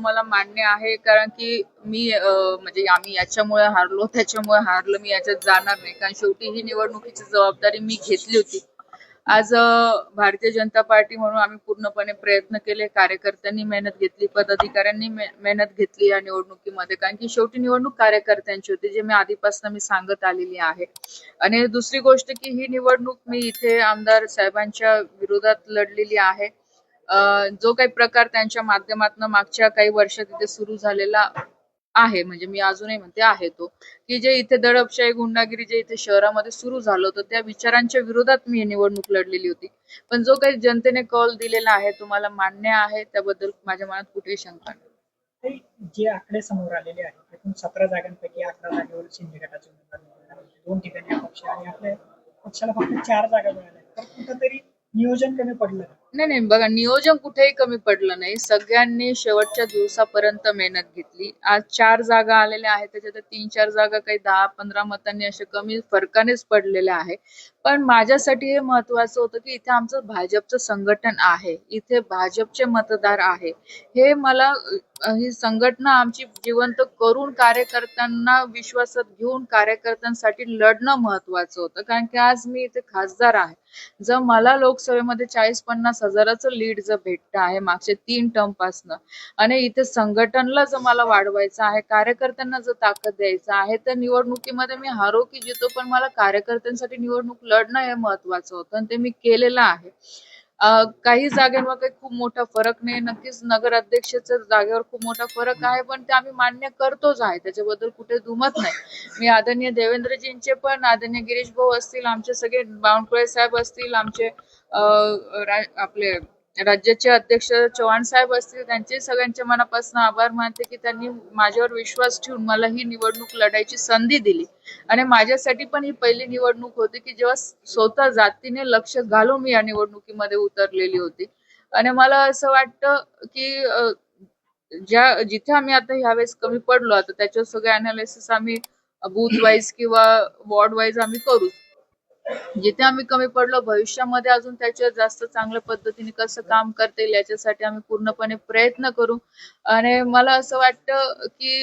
तुम्हाला मान्य आहे कारण की मी म्हणजे आम्ही याच्यामुळे हारलो त्याच्यामुळे हारलो मी याच्यात जाणार नाही. कारण शेवटी ही निवडणुकीची जबाबदारी मी घेतली होती. आज भारतीय जनता पार्टी म्हणून आम्ही पूर्णपणे प्रयत्न केले कार्यकर्त्यांनी मेहनत घेतली पदाधिकाऱ्यांनी मेहनत घेतली या निवडणुकीमध्ये. कारण की शेवटी निवडणूक कार्यकर्त्यांची होती जे मी आधीपासून मी सांगत आलेली आहे. आणि दुसरी गोष्ट की ही निवडणूक मी इथे आमदार साहेबांच्या विरोधात लढलेली आहे. जो काही प्रकार त्यांच्या माध्यमातून मागच्या काही वर्षात इथे सुरू झालेला आहे म्हणजे मी अजूनही म्हणते आहे तो की जे इथे दडपशाही गुंडागिरी जे इथे शहरामध्ये सुरू झालं होतं त्या विचारांच्या विरोधात मी ही निवडणूक लढलेली होती. पण जो काही जनतेने कॉल दिलेला आहे तुम्हाला मान्य आहे त्याबद्दल माझ्या मनात कुठेही शंका नाही. जे आकडे समोर आलेले आहेत एकूण सतरा जागांपैकी अकरा जागेवर शिंदे गटाचे उमेदवार दोन ठिकाणी अपक्ष आणि आपल्या पक्षाला फक्त चार जागा मिळाल्या. तर कुठंतरी नियोजन कमी पडलं का? नाही नाही बघा नियोजन कुठेही कमी पडलं नाही. सगळ्यांनी शेवटच्या दिवसापर्यंत मेहनत घेतली. आज चार जागा आलेल्या आहेत त्याच्यात तीन चार जागा काही दहा पंधरा मतांनी असे कमी फरकानेच पडलेल्या आहे पण माझ्यासाठी हे महत्वाचं होतं की इथे आमचं भाजपचं संघटन आहे. इथे भाजपचे मतदार आहे. हे मला अ, ही संघटना आमची जिवंत करून कार्यकर्त्यांना विश्वासात घेऊन कार्यकर्त्यांसाठी लढणं महत्वाचं होतं. कारण की आज मी इथे खासदार आहे. जर मला लोकसभेमध्ये चाळीस पन्नास हजाराचं लीड जर भेटत आहे मागचे तीन टर्म पासनं आणि इथे संघटनला जर मला वाढवायचं आहे कार्यकर्त्यांना जर ताकद द्यायचं आहे तर निवडणुकीमध्ये मी हारो की जितो पण मला कार्यकर्त्यांसाठी निवडणूक लढणं हे महत्वाचं होतं आणि ते मी केलेलं आहे. काही जागेवर काही खूप मोठा फरक नाही. नक्कीच नगर अध्यक्षाच्या जागेवर खूप मोठा फरक आहे पण ते आम्ही मान्य करतोच आहे. त्याच्याबद्दल कुठे दुमत नाही. मी आदरणीय देवेंद्रजींचे पण आदरणीय गिरीश भाऊ असतील आमचे सगळे बावनकुळे साहेब असतील आमचे आपले राज्याचे अध्यक्ष चव्हाण साहेब असतील त्यांचे सगळ्यांच्या मनापासून आभार मानते की त्यांनी माझ्यावर विश्वास ठेवून मला ही निवडणूक लढायची संधी दिली. आणि माझ्यासाठी पण ही पहिली निवडणूक होती की जेव्हा स्वतः जातीने लक्ष घालून मी या निवडणुकीमध्ये उतरलेली होती. आणि मला असं वाटतं की ज्या जिथे आम्ही आता ह्यावेळेस कमी पडलो आता त्याच्यावर सगळे अनालिसिस आम्ही बूथ वाईज किंवा वॉर्ड वाईज आम्ही करू. जिथे आम्ही कमी पडलो भविष्यामध्ये अजून त्याच्यावर जास्त चांगल्या पद्धतीने कसं काम करता येईल याच्यासाठी आम्ही पूर्णपणे प्रयत्न करू. आणि मला असं वाटतं की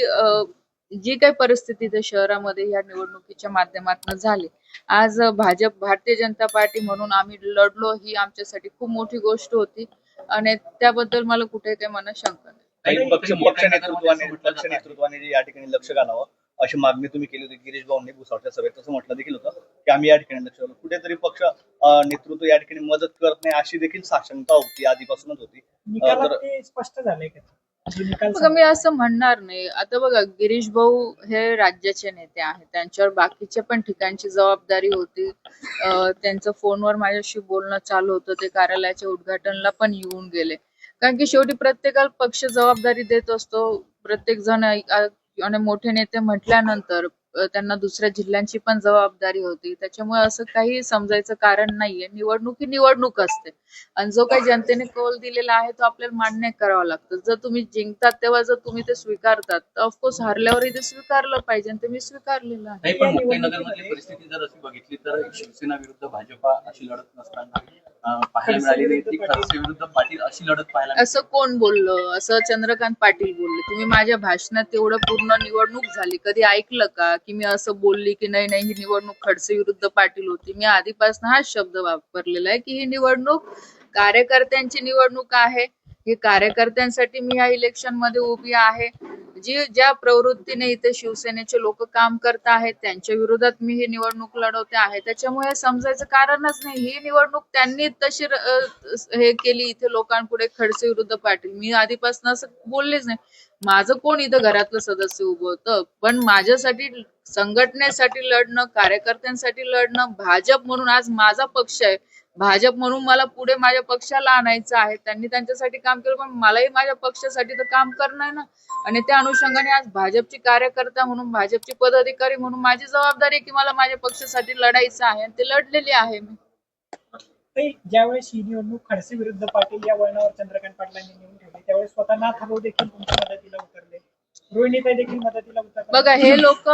जी काही परिस्थिती त्या शहरामध्ये या निवडणुकीच्या माध्यमातून झाली. आज भाजप भारतीय जनता पार्टी म्हणून आम्ही लढलो ही आमच्यासाठी खूप मोठी गोष्ट होती. आणि त्याबद्दल मला कुठे काही मनात शंका नाही. काही पक्ष नेतृत्वाने पक्ष नेतृत्वाने जे या ठिकाणी लक्ष घालावं. अशी मागणी तुम्ही केली होती गिरीश भाऊंनी भुसावळच्या सभेत. तसं म्हटलं देखील होतं की आम्ही या ठिकाणी लक्ष घालू कुठेतरी पक्ष नेतृत्व या ठिकाणी मदत करत नाही अशी देखील साशंकता होती आधीपासूनच होती. निकालात तर- ते स्पष्ट झालंय का? जे निकाल बघा मी असं म्हणणार नाही. आता बघा गिरीश भाऊ हे राज्याचे नेते आहेत. त्यांच्यावर बाकीच्या पण ठिकाणची जबाबदारी होती. अं, त्यांचं फोनवर माझ्याशी बोलणं चालू होतं. ते कार्यालयाच्या उद्घाटनला पण येऊन गेले. कारण की शेवटी प्रत्येकाला पक्ष जबाबदारी देत असतो. प्रत्येक जण आणि मोठे नेते म्हटल्यानंतर त्यांना दुसऱ्या जिल्ह्यांची पण जबाबदारी होती. त्याच्यामुळे असं काही समजायचं कारण नाहीये. निवडणूक ही निवडणूक असते. आणि जो काही जनतेने कौल दिलेला आहे तो आपल्याला मान्य करावा लागतो. जर तुम्ही जिंकतात तेव्हा जर तुम्ही ते स्वीकारतात तर ऑफकोर्स हारल्यावरही ते स्वीकारलं पाहिजे आणि ते मी स्वीकारलेलं आहे. नाही पण परिस्थिती जर अशी बघितली तर शिवसेना विरुद्ध भाजपा अशी लढत नसताना अं, पाहायला मिळाली नाही. ती खडसे विरुद्ध पाटील अशी लढत पाहायला मिळाली. असं कोण बोललं? असं चंद्रकांत पाटील बोलले. तुम्ही माझ्या भाषणात तेवढं पूर्ण निवडणूक झाली. कधी ऐकलं का? की मी असं बोलली की नाही नाही ही निवडणूक खडसे विरुद्ध पाटील होती. मी आधीपासून हा शब्द वापरलेला आहे की ही निवडणूक कार्यकर्त्यांची निवडणूक आहे. हे कार्यकर्त्यांसाठी मी या इलेक्शनमध्ये उभी आहे. जी ज्या प्रवृत्तीने इथे शिवसेनेचे लोक काम करत आहेत त्यांच्या विरोधात मी ही निवडणूक लढवते आहे. त्याच्यामुळे समजायचं कारणच नाही. ही निवडणूक त्यांनी तशी हे केली. इथे लोकांपुढे खडसे विरुद्ध पाटील. मी आधीपासून असं बोललेच नाही. माझं कोण इथं घरातलं सदस्य उभं होतं? पण माझ्यासाठी संघटनेसाठी लढणं कार्यकर्त्यांसाठी लढणं भाजप म्हणून आज माझा पक्ष आहे. भाजप म्हणून मला पुढे माझ्या पक्षाला आणायचं आहे. त्यांनी त्यांच्यासाठी काम केलं पण मलाही माझ्या पक्षासाठी तर काम करणं आहे ना. आणि त्या अनुषंगाने आज भाजपची कार्यकर्ता म्हणून भाजपची पदाधिकारी म्हणून माझी जबाबदारी की मला माझ्या पक्षासाठी लढायचं आहे. आणि ते लढलेली आहे मी. ज्यावेळेस ही निवडणूक खडसे विरुद्ध पाटील या वळणावर चंद्रकांत पाटलांनी ठेवली. त्यावेळेस स्वतः नाथ भाऊ देखील तुमच्या मदतीला उतरले. रोहिणीताई देखील मदतीला उतरले बघा हे लोक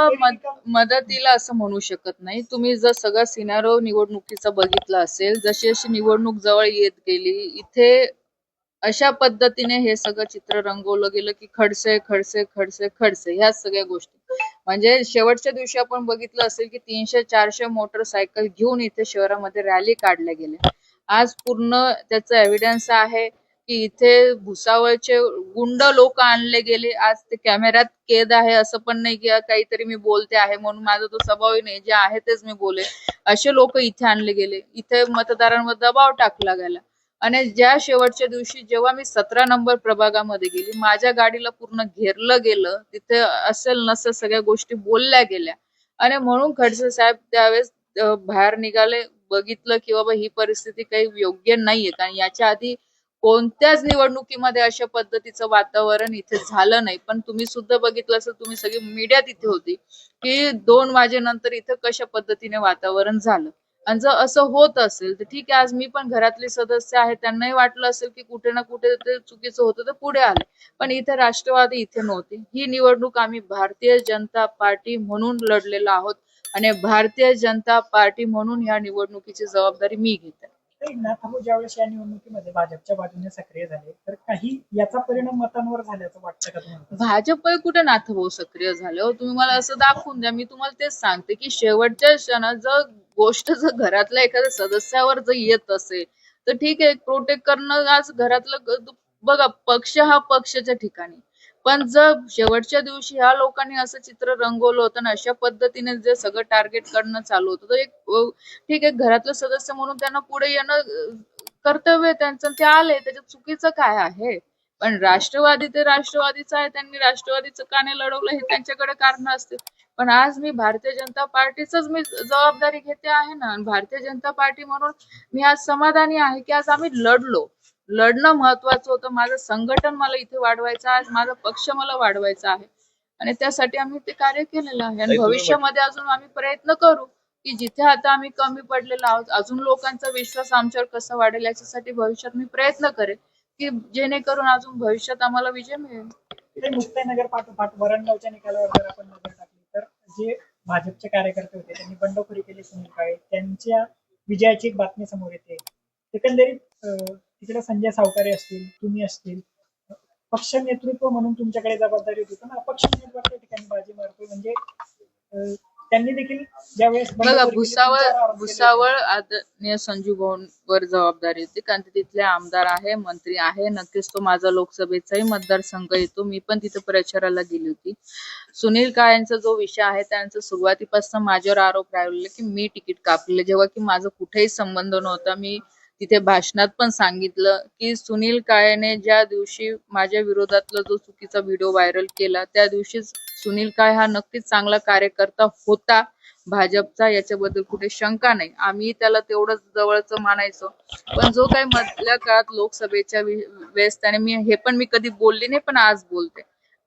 मदतीला असं म्हणू शकत नाही. तुम्ही जर सगळं सिनारो निवडणुकीचा बघितलं असेल जशी जशी निवडणूक जवळ येत गेली इथे अशा पद्धतीने हे सगळं चित्र रंगवलं गेलं की खडसे खडसे खडसे खडसे ह्या सगळ्या गोष्टी. म्हणजे शेवटच्या दिवशी आपण बघितलं असेल की तीनशे चारशे मोटरसायकल घेऊन इथे शहरामध्ये रॅली काढल्या गेल्या. आज पूर्ण त्याचं एव्हिडन्स आहे. की इथे भुसावळचे गुंड लोक आणले गेले. आज ते कॅमेऱ्यात कैद आहे असं पण नाही की काहीतरी मी बोलते आहे म्हणून माझा तो स्वभावही नाही. जे आहे तेच मी बोले असे लोक इथे आणले गेले. इथे मतदारांवर दबाव टाकला गेला. आणि ज्या शेवटच्या दिवशी जेव्हा मी सतरा नंबर प्रभागामध्ये गेली माझ्या गाडीला पूर्ण घेरलं गेलं तिथे असेल नसेल सगळ्या गोष्टी बोलल्या गेल्या. आणि म्हणून खडसे साहेब त्यावेळेस बाहेर निघाले बघितलं की बाबा ही परिस्थिती काही योग्य नाहीये. कारण याच्या आधी कोणत्याच निवडणुकीमध्ये अशा पद्धतीचं वातावरण इथे झालं नाही. पण तुम्ही सुद्धा बघितलं असेल तुम्ही सगळी मीडिया तिथे होती की दोन वाजेनंतर इथं कशा पद्धतीने वातावरण झालं. आणि जर असं होत असेल तर ठीक आहे आज मी पण घरातले सदस्य आहे त्यांनाही वाटलं असेल की कुठे ना कुठे ते चुकीचं होतं तर पुढे आले. पण इथे राष्ट्रवादी इथे नव्हते. ही निवडणूक आम्ही भारतीय जनता पार्टी म्हणून लढलेलो आहोत. आणि भारतीय जनता पार्टी म्हणून ह्या निवडणुकीची जबाबदारी मी घेते. तर नाथाभाऊ ज्यावेळेस या निवडणुकीमध्ये भाजपच्या बाजूने सक्रिय झाले तर काही याचा परिणाम मतांवर झाल्याचं वाटतं का तुम्हाला? भाजप कुठे नाथभाऊ सक्रिय झाले? हो तुम्ही मला असं दाखवून द्या. मी तुम्हाला तेच सांगते की शेवटच्या क्षणात जर गोष्ट जर घरातल्या एखाद्या सदस्यावर जर येत असेल तर ठीक आहे प्रोटेक्ट करणं आज घरातलं बघा पक्ष हा पक्षाच्या ठिकाणी. पण जर शेवटच्या दिवशी ह्या लोकांनी असं चित्र रंगवलं होतं आणि अशा पद्धतीने जे सगळं टार्गेट करणं चालू होतं तर एक ठीक आहे घरातलं सदस्य म्हणून त्यांना पुढे येणं कर्तव्य त्यांचं ते आले त्याच्यात चुकीचं काय आहे? पण राष्ट्रवादी ते राष्ट्रवादीचं आहे त्यांनी राष्ट्रवादीचं का नाही लढवलं हे त्यांच्याकडे कारण असते पण आज मी भारतीय जनता पार्टीच मी जबाबदारी घेते आहे ना भारतीय जनता पार्टी म्हणून मी आज समाधानी आहे की आज आम्ही लढलो. लढणं महत्वाचं होतं. माझं संघटन मला इथे वाढवायचं आहे. माझा पक्ष मला वाढवायचा आहे. आणि त्यासाठी आम्ही ते कार्य केलेलं आहे. आणि भविष्यामध्ये अजून आम्ही प्रयत्न करू की जिथे आता आम्ही कमी पडलेलो आहोत अजून लोकांचा विश्वास आमच्यावर कसा वाढेल याच्यासाठी भविष्यात मी प्रयत्न करेन की जेणेकरून अजून भविष्यात आम्हाला विजय मिळेल. मुक्ताईनगर पाठोपाठ वरणगावच्या निकालावर जर आपण नजर टाकली तर जे भाजपचे कार्यकर्ते होते त्यांनी बंडखोरी केली सुनील काळे. त्यांच्या विजयाची एक बातमी समोर येते. एकंदरीत तिकडे संजय सावकारे असतील तुम्ही असतील पक्ष नेतृत्व म्हणून तुमच्याकडे जबाबदारी होती पण अपक्ष त्या ठिकाणी बाजी मारतो म्हणजे त्यांनी देखील ज्यावेळेस बघा भुसावळ भुसावळ. आदरणीय संजू वर जबाबदारी होती कारण ते तिथले आमदार आहे मंत्री आहे नक्कीच तो माझा लोकसभेचाही मतदारसंघ येतो मी पण तिथे प्रचाराला गेली होती सुनील काळेंचा जो विषय आहे त्यांचा सुरुवातीपासून माझ्यावर आरोप राहिलेला की मी तिकीट कापलेलं जेव्हा की माझा कुठेही संबंध नव्हता मी तिथे भाषणात पण सांगितलं की सुनील काळेने ज्या दिवशी माझ्या विरोधातला जो चुकीचा व्हिडिओ व्हायरल केला त्या दिवशी सुनील काळे हा नक्कीच चांगला कार्यकर्ता होता. भाजपचा याच्याबद्दल कुठे शंका नाही. आम्ही त्याला तेवढंच जवळच मानायचो. पण जो काही मधल्या काळात लोकसभेच्या वेळेस त्याने मी हे पण मी कधी बोलली नाही पण आज बोलते.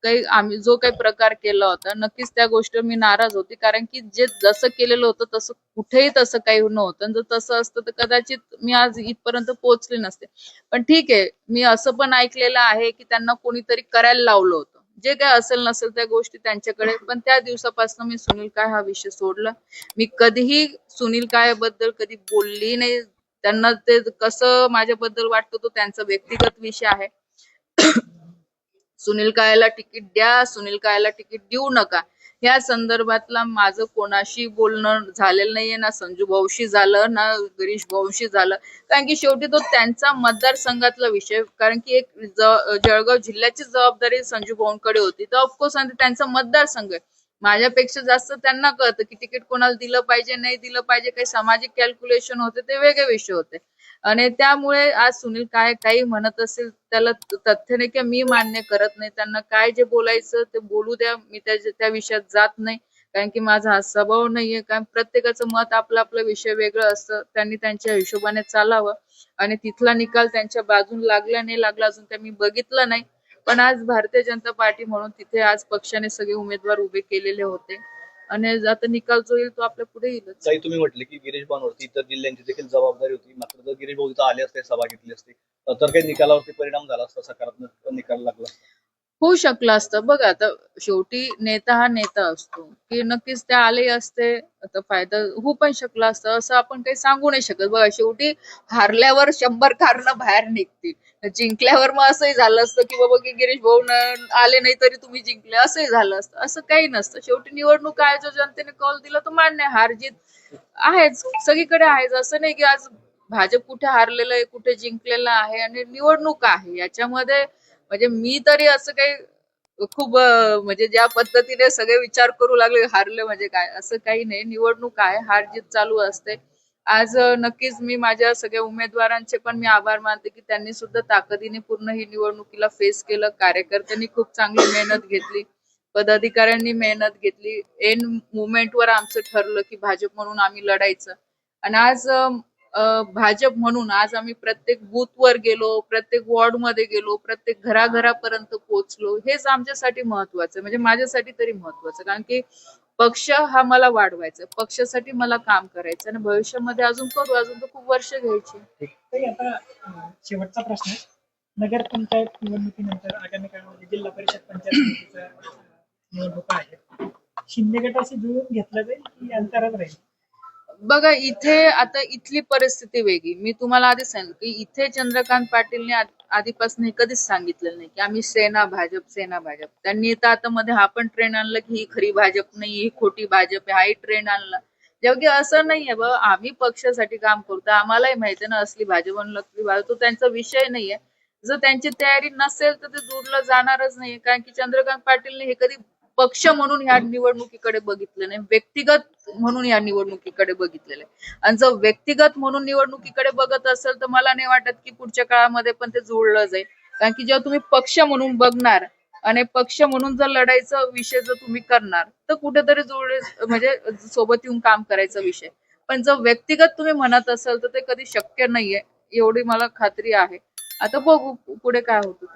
काही आम्ही जो काही प्रकार केला होता नक्कीच त्या गोष्टीवर मी नाराज होती. कारण की जे जसं केलेलं होतं तसं कुठेही तसं काही नव्हतं. जर तसं असतं तर कदाचित मी आज इथपर्यंत पोहोचले नसते. पण ठीक आहे मी असं पण ऐकलेलं आहे की त्यांना कोणीतरी करायला लावलं होतं. जे काय असेल नसेल त्या गोष्टी त्यांच्याकडे. पण त्या दिवसापासून मी सुनील काय हा विषय सोडला. मी कधीही सुनील काय बद्दल कधी बोलली नाही. त्यांना ते कसं माझ्याबद्दल वाटतं तो त्यांचा व्यक्तिगत विषय आहे. सुनील कायला तिकीट द्या सुनील कायला तिकीट देऊ नका. या संदर्भातला माझं कोणाशी बोलणं झालेलं नाहीये ना संजू भाऊशी झालं ना गिरीश भाऊशी झालं. कारण की शेवटी तो त्यांचा मतदारसंघातला विषय कारण की एक जळगाव जिल्ह्याची जबाबदारी संजू भाऊंकडे होती. तर ऑफकोर्स त्यांचा मतदारसंघ आहे. माझ्यापेक्षा जास्त त्यांना कळतं की तिकीट कोणाला दिलं पाहिजे नाही दिलं पाहिजे काही सामाजिक कॅल्क्युलेशन होते ते वेगळे विषय होते. आणि त्यामुळे आज सुनील काय काही म्हणत असेल त्याला तथ्य नाही की मी मान्य करत नाही. त्यांना काय जे बोलायचं ते बोलू द्या. मी त्या त्या विषयात जात नाही. कारण की माझा हा स्वभाव नाहीये. कारण प्रत्येकाचं मत आपलं आपलं विषय वेगळं असतं. त्यांनी त्यांच्या हिशोबाने चालावं. आणि तिथला निकाल त्यांच्या बाजून लागला नाही लागला अजून ते मी बघितलं नाही. पण आज भारतीय जनता पार्टी म्हणून तिथे आज पक्षाने सगळे उमेदवार उभे केलेले होते. आणि आता निकाल जो येईल तो आपल्या पुढे येईलच. काही तुम्ही म्हटले की गिरीश भाऊंवरती इतर जिल्ह्यांची देखील जबाबदारी होती. मात्र जर गिरीश भाऊ इथं आले असते सभा घेतली असती तर काही निकालावरती परिणाम झाला असता सकारात्मक निकाल लागला असता. होऊ शकलं असतं. बघा आता शेवटी नेता हा नेता असतो. की नक्कीच ते आले असते आता फायदा होऊ पण शकला असतं असं आपण काही सांगू नाही शकत. बघा शेवटी हारल्यावर शंभर कारणं बाहेर निघतील. जिंकल्यावर मग असंही झालं असतं की बाबा की गिरीश भाऊ न- आले नाही तरी तुम्ही जिंकले असंही झालं असतं. असं काही नसतं. शेवटी निवडणूक आहे जो जनतेने कॉल दिला तो मान्य हार जीत आहेच. सगळीकडे आहेच. असं नाही की आज भाजप कुठे हारलेलं आहे कुठे जिंकलेलं आहे आणि निवडणूक आहे. याच्यामध्ये म्हणजे मी तरी असं काही खूप म्हणजे ज्या पद्धतीने सगळे विचार करू लागले हारले म्हणजे काय? असं काही नाही. निवडणूक आहे. हार जीत चालू असते. आज नक्कीच मी माझ्या सगळ्या उमेदवारांचे पण मी आभार मानते की त्यांनी सुद्धा ताकदीने पूर्ण ही निवडणुकीला फेस केलं. कार्यकर्त्यांनी खूप चांगली मेहनत घेतली. पदाधिकाऱ्यांनी मेहनत घेतली. एन मुवमेंटवर आमचं ठरलं की भाजप म्हणून आम्ही लढायचं. आणि आज भाजप म्हणून आज आम्ही प्रत्येक बूथवर गेलो प्रत्येक वॉर्डमध्ये गेलो प्रत्येक घराघरापर्यंत पोहोचलो हेच आमच्यासाठी महत्वाचं म्हणजे माझ्यासाठी तरी महत्वाचं कारण की पक्ष हा मला वाढवायचा पक्षासाठी मला काम करायचं आणि भविष्यामध्ये अजून करू अजून तर खूप वर्ष घ्यायची तरी आता अं, शेवटचा प्रश्न नगर पंचायत निवडणुकीनंतर आगामी काळामध्ये जिल्हा परिषद पंचायत समितीच्या निवडणुका आहेत. शिंदे गटाशी जुळून घेतलं जाईल की अंतरात राहील? बघा इथे आता इथली परिस्थिती वेगळी. मी तुम्हाला आधी सांगितलं की इथे चंद्रकांत पाटीलने आधीपासून हे कधीच सांगितलेलं नाही की आम्ही सेना भाजप सेना भाजप. त्यांनी तर आता मध्ये हा पण ट्रेन आणला की ही खरी भाजप नाही ही खोटी भाजप आहे हाही ट्रेन आणला. जेव्हा की असं नाहीये बाबा आम्ही पक्षासाठी काम करतो आम्हालाही माहिती आहे ना असली भाजप आणि भाजप तो त्यांचा विषय नाहीये. जर त्यांची तयारी नसेल तर ते दूरला जाणारच नाही कारण की चंद्रकांत पाटीलने हे कधी पक्ष म्हणून ह्या निवडणुकीकडे बघितलं नाही व्यक्तिगत म्हणून या निवडणुकीकडे बघितलेलं आहे. आणि जर व्यक्तिगत म्हणून निवडणुकीकडे बघत असेल तर मला नाही वाटत की पुढच्या काळामध्ये पण ते जुळलं जाईल. कारण की जेव्हा तुम्ही पक्ष म्हणून बघणार आणि पक्ष म्हणून जर लढायचा विषय जर तुम्ही करणार तर कुठेतरी जुळले म्हणजे सोबत येऊन काम करायचा विषय. पण जर व्यक्तिगत तुम्ही म्हणत असाल तर ते कधी शक्य नाहीये एवढी मला खात्री आहे. आता बघू पुढे काय होतं.